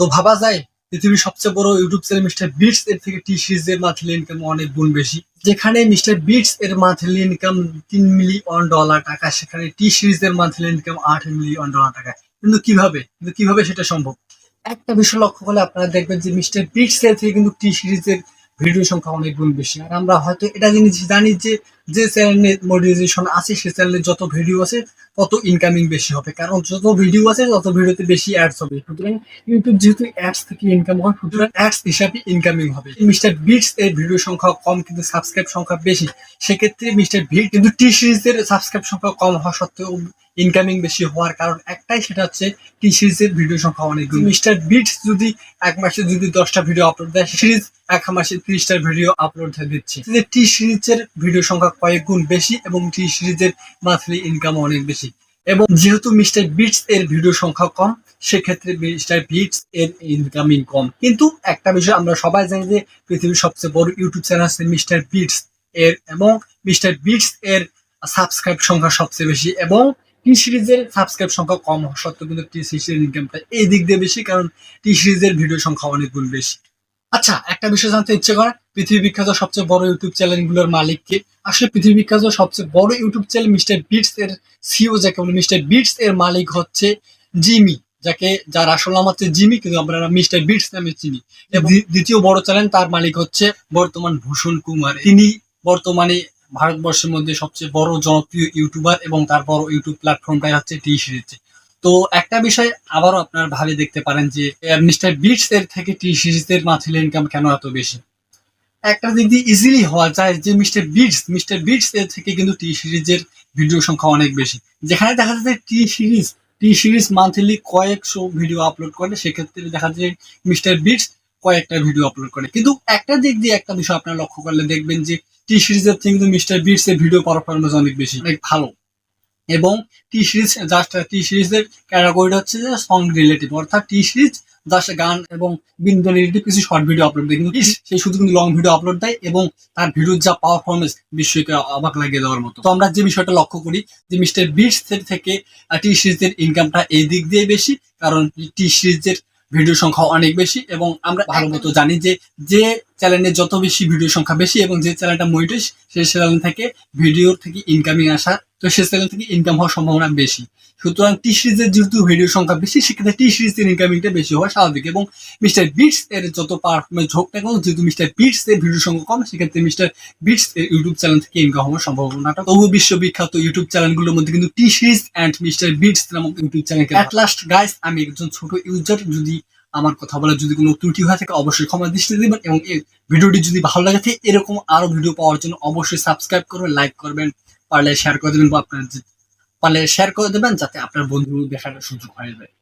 তো ভাবা যায়, পৃথিবীর সবচেয়ে বড় ইউটিউব চ্যানেল মিস্টার বিটস, এর থেকে টি সিরিজের মান্থলি ইনকাম অনেক গুণ বেশি। যেখানে মিস্টার বিটস এর মান্থলি ইনকাম তিন মিলিয়ন ডলার টাকা, সেখানে টি সিরিজের মান্থলি ইনকাম আট মিলিয়ন ডলার টাকা। কিন্তু কীভাবে? কিন্তু কীভাবে সেটা সম্ভব? একটা বিষয় লক্ষ্য করলে আপনারা দেখবেন যে মিস্টার বিটস এর থেকে কিন্তু টি সিরিজের ভিডিও সংখ্যা অনেক গুণ বেশি। আর আমরা হয়তো এটা জিনিস জানি যে যে চ্যানেলে মডিউলেশন আছে, সে চ্যানেলে যত ভিডিও আছে, তত ইনকামিং বেশি হবে। কারণ যত ভিডিও আছে, তত ভিডিওতে বেশি অ্যাডস হবে। সুতরাং ইউটিউব যেহেতু অ্যাডস থেকে ইনকাম হয়, সুতরাং অ্যাডস হিসাবে ইনকামিং হবে। মিস্টার বিটস এর ভিডিও সংখ্যা কম, কিন্তু সাবস্ক্রাইব সংখ্যা বেশি। সেক্ষেত্রে মিস্টার বিট কিন্তু টি সিরিজের সাবস্ক্রাইব সংখ্যা কম হওয়া সত্ত্বেও ইনকামিং বেশি হওয়ার কারণ একটাই, সেটা হচ্ছে টি সিরিজের ভিডিও সংখ্যা অনেক মিস্টার বিটস যদি এক মাসে যদি দশটা ভিডিও আপলোড দেয় সিরিজ এক মাসে ত্রিশটা ভিডিও আপলোড দিচ্ছে। টি সিরিজের ভিডিও সংখ্যা কয়েক গুণ বেশি এবং টি সিরিজের মান্থলি ইনকাম অনেক বেশি। এবং যেহেতু মিস্টার বিটস এর ভিডিও সংখ্যা কম, সেক্ষেত্রে মিস্টার বিটস এর ইনকামিং কম। কিন্তু একটা বিষয় আমরা সবাই জানি যে পৃথিবীর সবচেয়ে বড় ইউটিউব চ্যানেল আছে মিস্টার বিটস এর, এবং মিস্টার বিটস এর সাবস্ক্রাইব সংখ্যা সবচেয়ে বেশি এবং টি সিরিজের সাবস্ক্রাইব সংখ্যা কম সত্ত্বেও কিন্তু টি সিরিজের ইনকামটা এই দিক দিয়ে বেশি, কারণ টি সিরিজের ভিডিও সংখ্যা অনেক গুণ বেশি। আচ্ছা একটা বিষয় জানতে ইচ্ছে করে, পৃথিবী বিখ্যাত সবচেয়ে বড় ইউটিউব চ্যানেলগুলোর মালিককে আসলে পৃথিবী বিখ্যাত সবচেয়ে বড় ইউটিউব চ্যানেল মিস্টার বিটস এর সিও যাকে বলে মিস্টার বিটস এর মালিক হচ্ছে জিমি যাকে, যার আসল নাম হচ্ছে জিমি কিন্তু আমরা মিস্টার বিটস নামে চিনি। দ্বিতীয় বড় চ্যানেল তার মালিক হচ্ছে বর্তমান ভূষণ কুমার। তিনি বর্তমানে ভারতবর্ষের মধ্যে সবচেয়ে বড় জনপ্রিয় ইউটিউবার এবং তার বড় ইউটিউব প্ল্যাটফর্মটাই হচ্ছে টি সিরিজ। তো একটা বিষয় আবারও আপনার ভাবে দেখতে পারেন যে মিস্টার বিটস এর থেকে টি সিরিজের মান্থলি ইনকাম কেন এত বেশি? একটা দিক দিয়ে ইজিলি হওয়া যায় যে, মিস্টার বিটস মিস্টার বিটস এর থেকে কিন্তু টি সিরিজের ভিডিও সংখ্যা অনেক বেশি। যেখানে দেখা যাচ্ছে T series T series monthly কয়েকশো ভিডিও আপলোড করে সেক্ষেত্রে দেখা যায় মিস্টার বিটস কয়েকটা ভিডিও আপলোড করে। কিন্তু একটা দিক দিয়ে একটা বিষয় আপনারা লক্ষ্য করলে দেখবেন যে টি সিরিজের থেকে কিন্তু মিস্টার বিটস এর ভিডিও পারফরমেন্স অনেক বেশি, অনেক ভালো। এবং টি সিরিজ জাস্ট টি সিরিজের ক্যাটাগরিটা হচ্ছে যে সং রিলেটিভ অর্থাৎ টি সিরিজ জাস্ট গান এবং বিনোদন রিলেটিভ কিছু শর্ট ভিডিও আপলোড দেয়। কিন্তু সেই শুধু কিন্তু লং ভিডিও আপলোড দেয় এবং তার ভিডিওর যা পারফরমেন্স বিশ্বকে অবাক লাগিয়ে দেওয়ার মতো। তো আমরা যে বিষয়টা লক্ষ্য করি যে মিস্টার বিটস থেকে টি সিরিজের ইনকামটা এই দিক দিয়ে বেশি, কারণ টি সিরিজের ভিডিও সংখ্যা অনেক বেশি এবং আমরা ভালো মতো জানি যে যে চ্যানেলে যত বেশি ভিডিও সংখ্যা বেশি এবং যে চ্যানেলটা মনিটাইজ সেই চ্যানেল থেকে ভিডিও থেকে ইনকামিং আসা তো সেই চ্যানেল থেকে ইনকাম হওয়ার সম্ভাবনা বেশি। সুতরাং টি সিরিজের যেহেতু ভিডিও সংখ্যা বেশি সেক্ষেত্রে টি সিরিজের ইনকামিংটা বেশি হওয়া স্বাভাবিক এবং মিস্টার বিটস এর যত পারফরমেন্স হোক না কেন যেহেতু মিস্টার বিটস এর ভিডিও সংখ্যা কম সেক্ষেত্রে মিস্টার বিটস এর ইউটিউব চ্যানেল থেকে ইনকাম হওয়ার সম্ভাবনাটা তবু বিশ্ববিখ্যাত ইউটিউব চ্যানেলগুলোর মধ্যে কিন্তু টি সিরিজ অ্যান্ড মিস্টার বিটস নামক YouTube channel at last guys আমি একজন ছোট ইউজার যদি আমার কথা বলার যদি কোনো ত্রুটি হয়ে থাকে অবশ্যই ক্ষমা দৃষ্টি দেবেন এবং এই ভিডিওটি যদি ভালো লাগে থাকে এরকম আরও ভিডিও পাওয়ার জন্য অবশ্যই সাবস্ক্রাইব করবেন লাইক করবেন। পারলে শেয়ার করে দেবেন বা আপনার পারলে শেয়ার করে দেবেন যাতে আপনার বন্ধু দেখার সুযোগ হয়ে যায়।